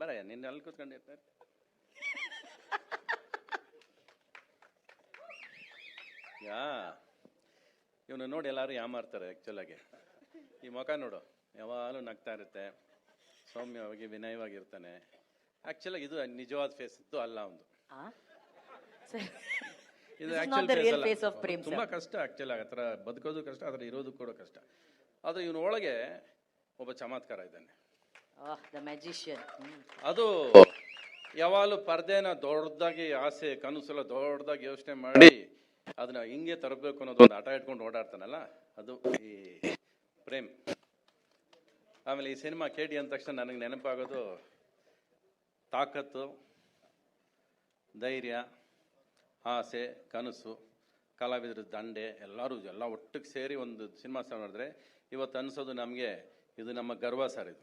ಬರಯ್ಯ ನಿನ್ನ ಅಲ್ಲಿ ಕೂತ್ಕೊಂಡಿರ್ತಾರೆ ಯಾ ಇವನು ನೋಡಿ ಎಲ್ಲರೂ ಯಾಮಾರ್ತಾರೆ ಆ್ಯಕ್ಚುಲಾಗಿ ಈ ಮುಖ ನೋಡು ಯಾವಾಗಲೂ ನಗ್ತಾ ಇರುತ್ತೆ. ಸೌಮ್ಯವಾಗಿ ವಿನಯವಾಗಿರ್ತಾನೆ. ಆ್ಯಕ್ಚುಲಾಗಿ ಇದು ನಿಜವಾದ ಫೇಸ್ ಇತ್ತು ಅಲ್ಲ ಒಂದು. ಇದು ತುಂಬಾ ಕಷ್ಟ ಆಕ್ಚುಲಿ ಆ ಥರ ಬದುಕೋದು ಕಷ್ಟ ಅದ್ರ ಇರೋದು ಕೂಡ ಕಷ್ಟ. ಆದ್ರೆ ಇವನೊಳಗೆ ಒಬ್ಬ ಚಮತ್ಕಾರ ಇದ್ದಾನೆ. ಅದು ಯಾವಾಗಲೂ ಪರ್ದೆನ ದೊಡ್ಡದಾಗಿ, ಆಸೆ, ಕನಸೆಲ್ಲ ದೊಡ್ಡದಾಗಿ ಯೋಚನೆ ಮಾಡಿ ಅದನ್ನ ಹಿಂಗೆ ತರಬೇಕು ಅನ್ನೋದು ಒಂದು ಆಟ ಇಟ್ಕೊಂಡು ಓಡಾಡ್ತಾನಲ್ಲ, ಅದು ಈ ಪ್ರೇಮ್. ಆಮೇಲೆ ಈ ಸಿನಿಮಾ ಕೇಳಿ ಅಂದ ತಕ್ಷಣ ನನಗೆ ನೆನಪಾಗೋದು ತಾಕತ್ತು, ಧೈರ್ಯ, ಆಸೆ, ಕನಸು, ಕಲಾವಿದ್ರ ದಂಡೆ, ಎಲ್ಲರೂ ಎಲ್ಲ ಒಟ್ಟಿಗೆ ಸೇರಿ ಒಂದು ಸಿನಿಮಾ ಮಾಡಿದ್ರೆ ಇವತ್ತು ಅನಿಸೋದು ನಮಗೆ ಇದು ನಮ್ಮ ಗರ್ವ ಸರ್ ಇದು.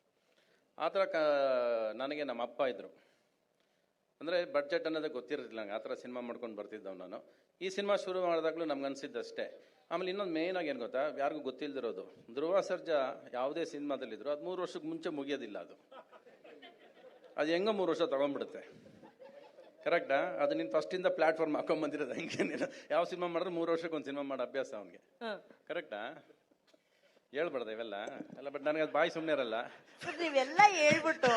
ಆ ಥರ ಕ ನನಗೆ ನಮ್ಮ ಅಪ್ಪ ಇದ್ದರು ಅಂದರೆ ಬಡ್ಜೆಟ್ ಅನ್ನೋದೇ ಗೊತ್ತಿರಲಿಲ್ಲ ನಂಗೆ. ಆ ಥರ ಸಿನಿಮಾ ಮಾಡ್ಕೊಂಡು ಬರ್ತಿದ್ದವ್ ನಾನು. ಈ ಸಿನಿಮಾ ಶುರು ಮಾಡಿದಾಗಲೂ ನಮ್ಗೆ ಅನಿಸಿದ್ದಷ್ಟೇ. ಆಮೇಲೆ ಇನ್ನೊಂದು ಮೇಯ್ನಾಗಿ ಏನು ಗೊತ್ತಾ? ಯಾರಿಗೂ ಗೊತ್ತಿಲ್ಲದಿರೋದು ಧ್ರುವ ಸರ್ಜಾ ಯಾವುದೇ ಸಿನಿಮಾದಲ್ಲಿದ್ದರೂ ಅದು ಮೂರು ವರ್ಷಕ್ಕೆ ಮುಂಚೆ ಮುಗಿಯೋದಿಲ್ಲ ಅದು. ಅದು ಹೆಂಗೋ ಮೂರು ವರ್ಷ ತೊಗೊಂಡ್ಬಿಡುತ್ತೆ. ಕರೆಕ್ಟಾ ಅದು ನೀನು ಫಸ್ಟಿಂದ ಪ್ಲಾಟ್ಫಾರ್ಮ್ ಹಾಕೊಂಡ್ಬಂದಿರೋದು ಹೆಂಗೇನಿಲ್ಲ. ನೀನು ಯಾವ ಸಿನಿಮಾ ಮಾಡಿದ್ರೆ ಮೂರು ವರ್ಷಕ್ಕೆ ಒಂದು ಸಿನಿಮಾ ಮಾಡೋ ಅಭ್ಯಾಸ ಅವನಿಗೆ. ಕರೆಕ್ಟಾ ಹೇಳ್ಬಾರ್ದ ಇವೆಲ್ಲ. ಅಲ್ಲ ಬಟ್ ನನಗೆ ಅದು ಬಾಯಿ ಸುಮ್ಮನೆ ಇರಲ್ಲ. ನೀವೆಲ್ಲ ಹೇಳ್ಬಿಟ್ಟು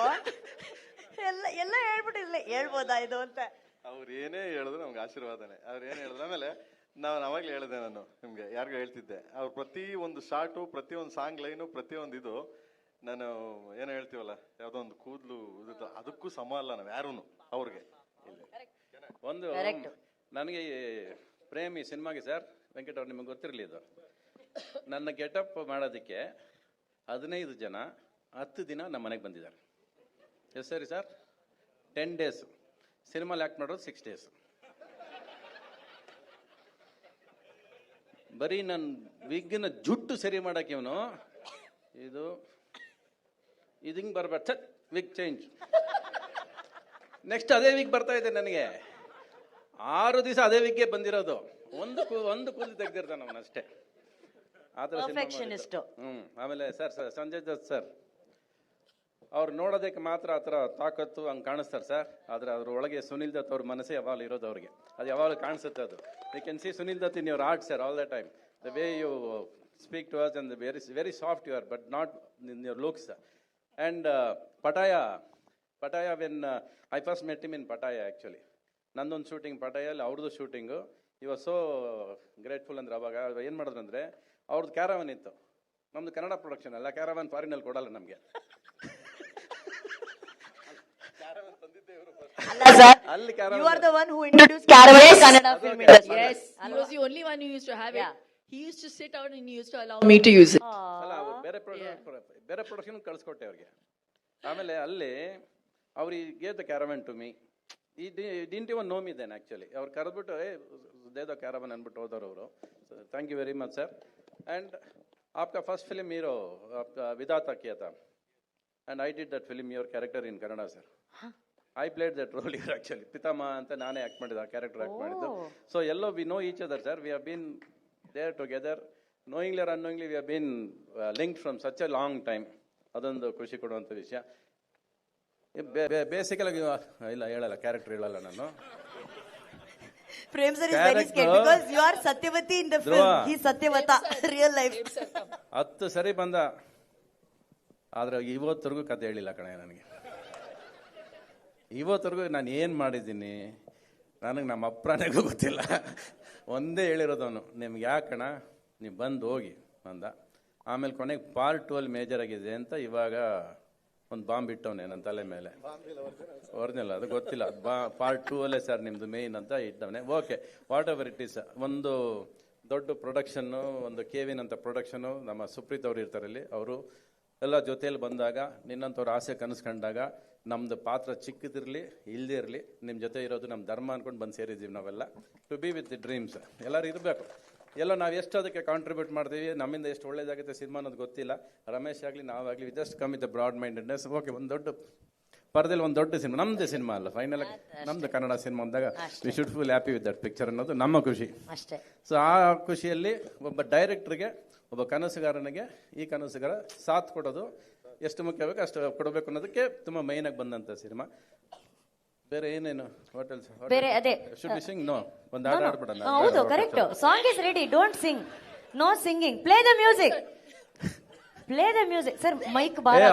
ಎಲ್ಲ ಎಲ್ಲ ಹೇಳ್ಬಿಟ್ಟು ಇಲ್ಲ ಹೇಳ್ಬೋದಾ ಇದು ಅಂತ? ಅವ್ರು ಏನೇ ಹೇಳಿದ್ರು ನಮ್ಗೆ ಆಶೀರ್ವಾದನೆ. ಅವ್ರು ಏನು ಹೇಳಿದ್ರು ಆಮೇಲೆ ನಾವು ನಾವಾಗ್ಲೇ ಹೇಳಿದೆ ನಾನು ನಿಮ್ಗೆ ಯಾರಿಗೂ ಹೇಳ್ತಿದ್ದೆ. ಅವ್ರು ಪ್ರತಿ ಒಂದು ಶಾರ್ಟು ಪ್ರತಿ ಒಂದು ಸಾಂಗ್ ಲೈನು ಪ್ರತಿ ಒಂದು ಇದು ನಾನು ಏನು ಹೇಳ್ತೀವಲ್ಲ ಯಾವುದೋ ಒಂದು ಕೂದಲು ಇದು ಅದಕ್ಕೂ ಸಮ ಅಲ್ಲ ನಾವು ಯಾರೂ ಅವ್ರಿಗೆ. ಒಂದು Correct. ನನಗೆ ಪ್ರೇಮಿ ಪ್ರೇಮ್ ಸಿನಿಮಾಗೆ ಸರ್ ವೆಂಕಟ ಅವ್ರು ನಿಮಗೆ ಗೊತ್ತಿರಲಿ ಇದು. ನನ್ನ ಗೆಟಪ್ ಮಾಡೋದಕ್ಕೆ ಹದಿನೈದು ಜನ, ಹತ್ತು ದಿನ ನಮ್ಮ ಮನೆಗೆ ಬಂದಿದ್ದಾರೆ. ಎಸ್ ಸರಿ ಸರ್? ಟೆನ್ ಡೇಸ್ ಸಿನಿಮಾಲಿ ಆ್ಯಕ್ಟ್ ಮಾಡೋದು ಸಿಕ್ಸ್ ಡೇಸ್ ಬರೀ ನನ್ನ ವಿಗ್ನ ಜುಟ್ಟು ಸರಿ ಮಾಡೋಕೆ ಇವನು, ಇದು ಇದು ಹಿಂಗೆ ಬರಬಾರ್ದು ಛತ್, ವಿಗ್ ಚೇಂಜ್ ನೆಕ್ಸ್ಟ್ ಅದೇ ವಿಗ್ ಬರ್ತಾ ಇದೆ ನನಗೆ. ಆರು ದಿವಸ ಅದೇ ವಿಗ್ಗೆ ಬಂದಿರೋದು. ಒಂದು ಕೂ- ಒಂದು ಕೂದಲು ತೆಗ್ದಿರ್ತಾನ ಅವನಷ್ಟೇ. ಆ ಥರ. ಹ್ಞೂ ಆಮೇಲೆ sir sir Sanjay Dutt sir ಅವ್ರು ನೋಡೋದಕ್ಕೆ ಮಾತ್ರ ಆ ಥರ ತಾಕತ್ತು ಹಂಗೆ ಕಾಣಿಸ್ತಾರೆ ಸರ್. ಆದರೆ ಅದ್ರ ಒಳಗೆ ಸುನಿಲ್ ದತ್ ಅವ್ರ ಮನಸ್ಸೇ ಯಾವಾಗಲೂ ಇರೋದು ಅವ್ರಿಗೆ. ಅದು ಯಾವಾಗಲೂ ಕಾಣಿಸುತ್ತೆ ಅದು. You can see Sunil Dutt in your art sir all the time the way you speak to us and very very soft you are but not in your looks and Pattaya Pattaya when I first met him in Pattaya actually ನಂದೊಂದು shooting ಪಟಾಯಲ್ಲಿ ಅವ್ರದ್ದು shooting ಇವಾಗ so grateful ಅಂದ್ರೆ ಅವಾಗ. ಏನು ಮಾಡಿದ್ರು ಅಂದರೆ ಅವ್ರದ್ದು ಕ್ಯಾರವನ್ ಇತ್ತು. ನಮ್ದು ಕನ್ನಡ ಪ್ರೊಡಕ್ಷನ್ ಅಲ್ಲ ಕ್ಯಾರವನ್ ಫಾರಿನಲ್ಲಿ ಕೊಡಲ್ಲ ನಮಗೆ. ಅಲ್ಲ ಸರ್ ಅಲ್ಲಿ you caravan are the one who introduce caravan Kannada film industry Yes, he was the only one who used to have Yeah. it. He used to sit out and he used to allow me to use it. ಅಲ್ಲ ಅವ್ರು ಬೇರೆ ಪ್ರೊಡ- ಬೇರೆ production ಕಳಿಸ್ಕೊಟ್ಟೆ ಅವ್ರಿಗೆ. ಆಮೇಲೆ ಅಲ್ಲಿ ಅವ್ರಿಗೆ gave the caravan to me he didn't even know me then actually ಅವ್ರು ಕರೆದ್ಬಿಟ್ಟು ಏ ದೇದ ಕ್ಯಾರವನ್ ಅಂದ್ಬಿಟ್ಟು ಹೋದವ್ರು ಅವರು. Thank you very much sir and आपका फर्स्ट फिल्म हीरो आपका विधाता किया था and I did that film your character in Kannada sir. I played that role here actually. ಪಿತಾಮ ಅಂತ ನಾನೇ ಆಕ್ಟ್ ಮಾಡಿದ್ದು ಆ ಕ್ಯಾರೆಕ್ಟರ್ ಆಕ್ಟ್ ಮಾಡಿದ್ದು so yellow we know each other sir we have been there together knowingly or unknowingly we have been link from such a long time ಅದೊಂದು ಖುಷಿ ಕೊಡುವಂಥ ವಿಷಯ ಬೇಸಿಕಲಾಗಿ ಇಲ್ಲ ಹೇಳಲ್ಲ ಕ್ಯಾರೆಕ್ಟರ್ ಹೇಳಲ್ಲ ನಾನು Prem sir is very Correct, ಸ್ಕೇಟ್ no? Because you are Satyavati in the Dhruva. Film he ಸತ್ಯವತ real life ಹತ್ತು ಸರಿ ಬಂದ. ಆದ್ರೆ ಇವತ್ತರೆಗೂ ಕತೆ ಹೇಳಿಲ್ಲ ಕಣೆ ನನಗೆ. ಇವತ್ತರೆಗೂ ನಾನು ಏನು ಮಾಡಿದ್ದೀನಿ? ನನಗೆ ನಮ್ಮ ಅಪ್ಪನಿಗೂ ಗೊತ್ತಿಲ್ಲ. ಒಂದೇ ಹೇಳಿರೋದವನು ನಿಮ್ಗೆ ಯಾಕಣ ನೀವು ಬಂದು ಹೋಗಿ ಅಂದ ಆಮೇಲೆ ಕೊನೆಗೆ ಪಾರ್ಟ್ ಟು ಅಲ್ಲಿ ಮೇಜರ್ ಆಗಿದೆ ಅಂತ ಇವಾಗ ಒಂದು ಬಾಂಬ್ ಇಟ್ಟವನೆ ನನ್ನ ತಲೆ ಮೇಲೆ. ಒರಿಜಿನಲ್, ಅದು ಗೊತ್ತಿಲ್ಲ. ಬಾ ಪಾರ್ಟ್ ಟೂ ಅಲ್ಲೇ ಸರ್ ನಿಮ್ದು ಮೇಯ್ನ್ ಅಂತ ಇಟ್ಟವನೆ. Okay whatever it is ಒಂದು ದೊಡ್ಡ ಪ್ರೊಡಕ್ಷನ್ನು ಒಂದು ಕೆವಿನ್ ಅಂತ ಪ್ರೊಡಕ್ಷನ್ನು ನಮ್ಮ ಸುಪ್ರೀತ್ ಅವರು ಇರ್ತಾರೆ ಇಲ್ಲಿ ಅವರು ಎಲ್ಲ ಜೊತೆಯಲ್ಲಿ ಬಂದಾಗ ನಿನ್ನಂಥವ್ರ ಆಸೆ ಕನಸು ಕಂಡಾಗ ನಮ್ದು ಪಾತ್ರ ಚಿಕ್ಕದಿರಲಿ ಇಲ್ಲದೇ ಇರಲಿ ನಿಮ್ಮ ಜೊತೆ ಇರೋದು ನಮ್ಮ ಧರ್ಮ ಅಂದ್ಕೊಂಡು ಬಂದು ಸೇರಿದ್ದೀವಿ ನಾವೆಲ್ಲ. To be with the dreams ಎಲ್ಲರೂ ಇರಬೇಕು. ಎಲ್ಲ ನಾವು ಎಷ್ಟು ಅದಕ್ಕೆ ಕಾಂಟ್ರಿಬ್ಯೂಟ್ ಮಾಡ್ತೀವಿ ನಮ್ಮಿಂದ ಎಷ್ಟು ಒಳ್ಳೇದಾಗುತ್ತೆ ಸಿನಿಮಾ ಅನ್ನೋದು ಗೊತ್ತಿಲ್ಲ. ರಮೇಶ್ ಆಗಲಿ ನಾವಾಗಲಿ just come the broad mindedness okay ಒಂದು ದೊಡ್ಡ ಪರದಲ್ಲಿ ಒಂದು ದೊಡ್ಡ ಸಿನಿಮಾ. ನಮ್ಮದೇ ಸಿನಿಮಾ ಅಲ್ಲ ಫೈನಲ್ ನಮ್ದು ಕನ್ನಡ ಸಿನಿಮಾ ಅಂದಾಗ we should full happy with that picture ಅನ್ನೋದು ನಮ್ಮ ಖುಷಿ. ಅಷ್ಟೇ. ಸೊ ಆ ಖುಷಿಯಲ್ಲಿ ಒಬ್ಬ ಡೈರೆಕ್ಟ್ರಿಗೆ ಒಬ್ಬ ಕನಸುಗಾರನಿಗೆ ಈ ಕನಸುಗಾರ ಸಾಥ್ ಕೊಡೋದು ಎಷ್ಟು ಮುಖ್ಯ ಬೇಕು ಅಷ್ಟು ಕೊಡಬೇಕು ಅನ್ನೋದಕ್ಕೆ ತುಂಬ ಮೈನಾಗಿ ಬಂದಂಥ ಸಿನಿಮಾ. ಬೇರೆ ಏನೇನು ಹೋಟೆಲ್ಸ್ ಬೇರೆ ಅದೇ ಶುಡ್ ಬಿ ಸಿಂಗ್ ನೋ ಒಂದು ಹಾಡು ಆಡ್ಬಿಡೋಣ. ಆ, ಹೌದು correct song is ready don't sing no singing play the music play the music sir mic ಬಾರ ಏ,